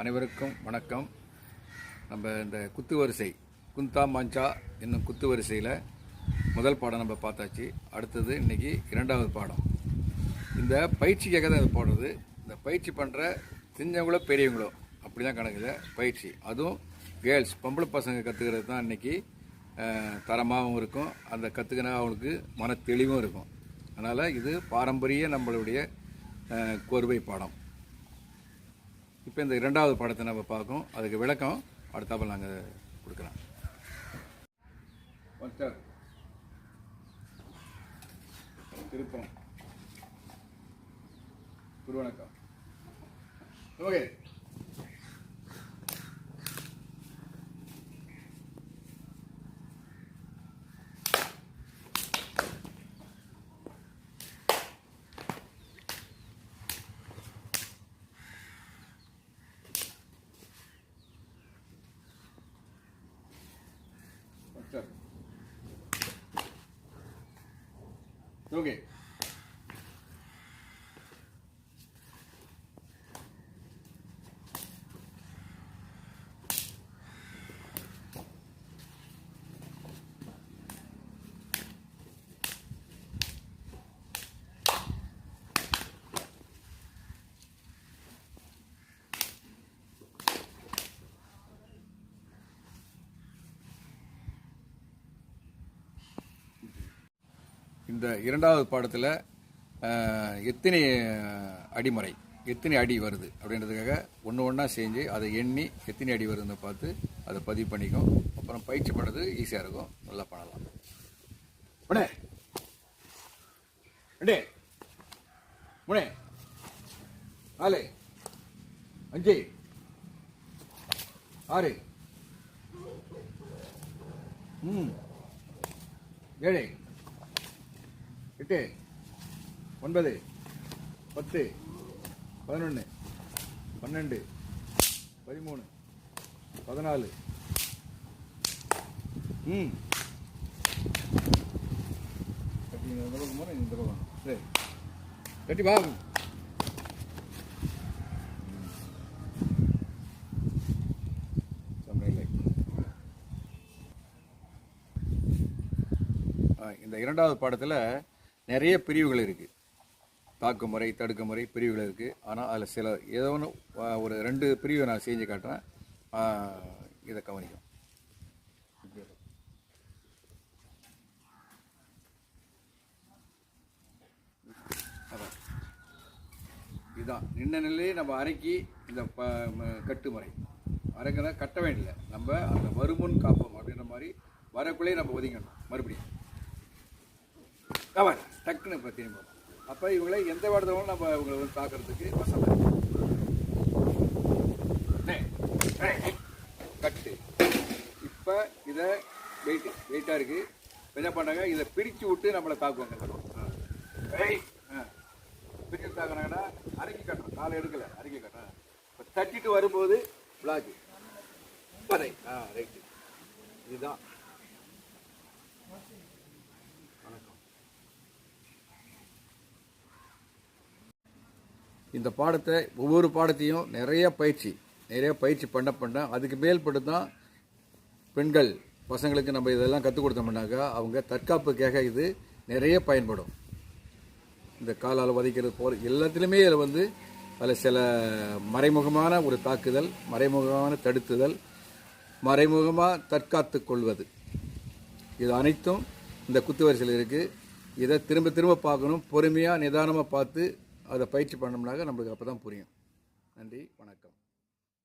அனைவருக்கும் வணக்கம். நம்ம இந்த குத்து வரிசை குந்தா மஞ்சா என்னும் குத்து வரிசையில் முதல் பாடம் நம்ம பார்த்தாச்சு. அடுத்தது இன்னைக்கு இரண்டாவது பாடம். இந்த பயிற்சிக்காக தான் இது போடுறது. இந்த பயிற்சி பண்ணுற சின்னவங்களோ பெரியவங்களோ அப்படி தான் கணக்குது பயிற்சி. அதுவும் கேர்ள்ஸ் பொம்பளை பசங்க கற்றுக்கிறது தான் இன்றைக்கி தரமாகவும் இருக்கும். அந்த கற்றுக்கினா அவங்களுக்கு மன தெளிவும் இருக்கும். அதனால் இது பாரம்பரிய நம்மளுடைய கோர்வை பாடம். இப்போ இந்த இரண்டாவது பாடத்தை நம்ம பார்க்கோம் அதுக்கு விளக்கம் அடுத்தாப்பில் நாங்கள் கொடுக்குறோம் திருப்பம். குருவணக்கம். ஓகே ஓகே இந்த இரண்டாவது பாடத்தில் எத்தனை அடிமறை அடிமுறை எத்தனை அடி வருது அப்படின்றதுக்காக ஒன்று ஒன்றா செஞ்சு அதை எண்ணி எத்தனை அடி வருதுன்னு பார்த்து அதை பதிவு பண்ணிக்கும். அப்புறம் பயிற்சி பண்ணுறது ஈஸியாக இருக்கும். நல்லா பண்ணலாம். முனே. ரெண்டு. முனே. நாலு. அஞ்சு. ஆறு. ம். ஏழு. எட்டு ஒன்பது பத்து பதினொன்று பன்னெண்டு பதிமூணு பதினாலு. ம். கட்டி இந்த பக்கம் போகிறேன் இந்த பக்கம் சரி. கட்டி வா இந்த இரண்டாவது பாடத்தில் நிறைய பிரிவுகள் இருக்குது தாக்குமுறை தடுக்குமுறை பிரிவுகள் இருக்குது ஆனால் அதில் சில ஏதோ ஒன்று ஒரு ரெண்டு பிரிவை நான் செஞ்சு காட்டுறேன். இதை கவனிக்கும் அதான். இதுதான் நின்ன நிலையே நம்ம அரைக்கி இந்த ப ம- கட்டுமுறை. அரைக்கிற கட்ட வேண்டிய நம்ம அந்த வருமுன் காப்போம் அப்படின்ற மாதிரி வரக்குள்ளேயே நம்ம ஒதுங்கணும் மறுபடியும். கவர் டக்குன்னு இப்போ திரும்ப அப்போ இவங்களை எந்த இடத்துல நம்ம இவங்களை வந்து தாக்குறதுக்கு வசதி கட்டு. இப்போ இதை வெயிட்டு வெயிட்டாக இருக்குது என்ன பண்ணாங்க இதை பிரித்து விட்டு நம்மளை தாக்குவாங்க. பிரித்து தாக்குனாங்கன்னா அரைக்கி கட்டணும். காலை எடுக்கல அரைக்கி கட்டணும். இப்போ தட்டிட்டு வரும்போது பிளாக்கு பதை. ஆ ரைட்டு இதுதான். இந்த பாடத்தை ஒவ்வொரு பாடத்தையும் நிறைய பயிற்சி நிறைய பயிற்சி பண்ண பண்ண அதுக்கு மேல்பட்டு தான் பெண்கள் பசங்களுக்கு நம்ம இதெல்லாம் கற்றுக் கொடுத்தோம்னாக்கா அவங்க தற்காப்புக்காக இது நிறைய பயன்படும். இந்த காலால் வதைக்கிறது போல் எல்லாத்துலேயுமே இதில் வந்து அதில் சில மறைமுகமான ஒரு தாக்குதல் மறைமுகமான தடுத்துதல் மறைமுகமாக தற்காத்து கொள்வது. இது அனைத்தும் இந்த குத்து வரிசையில் இருக்குது இதை திரும்ப திரும்ப பார்க்கணும். பொறுமையாக நிதானமாக பார்த்து அதை பயிற்சி பண்ணோம்னாக்க நம்மளுக்கு அப்போ தான் புரியும். நன்றி வணக்கம்.